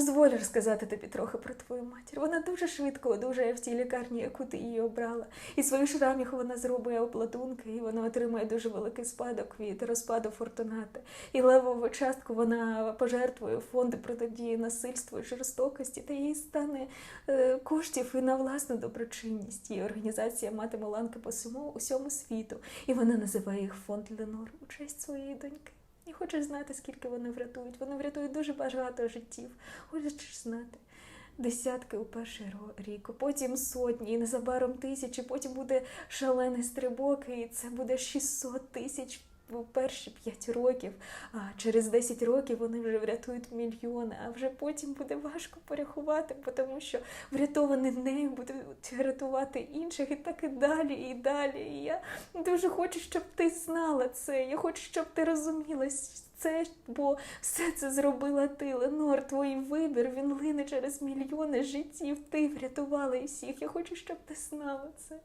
Дозволь розказати тобі трохи про твою матір. Вона дуже швидко одужає в тій лікарні, яку ти її обрала. І свою шраміх вона зробить обладунки, і вона отримає дуже великий спадок від розпаду Фортуната. І левову частку вона пожертвує фонди протидії насильству і жорстокості, та їй стане е, коштів і на власну доброчинність. Її організація матиме ланки по всьому усьому світу, і вона називає їх фонд Ленор у честь своєї доньки. І хочеш знати, скільки вони врятують? Вони врятують дуже багато життів. Хочеш знати. Десятки у перший рік, потім сотні, і незабаром тисячі, потім буде шалений стрибок, і це буде 600 тисяч перші 5 років. А через 10 років вони вже врятують мільйони, а вже потім буде важко порахувати, тому що врятовані нею будуть рятувати інших і так і далі, і далі. І я дуже хочу, щоб ти знала це. Я хочу, щоб ти розуміла це, бо все це зробила ти, Ленор. Твій вибір він лине через мільйони життів. Ти врятувала всіх. Я хочу, щоб ти знала це.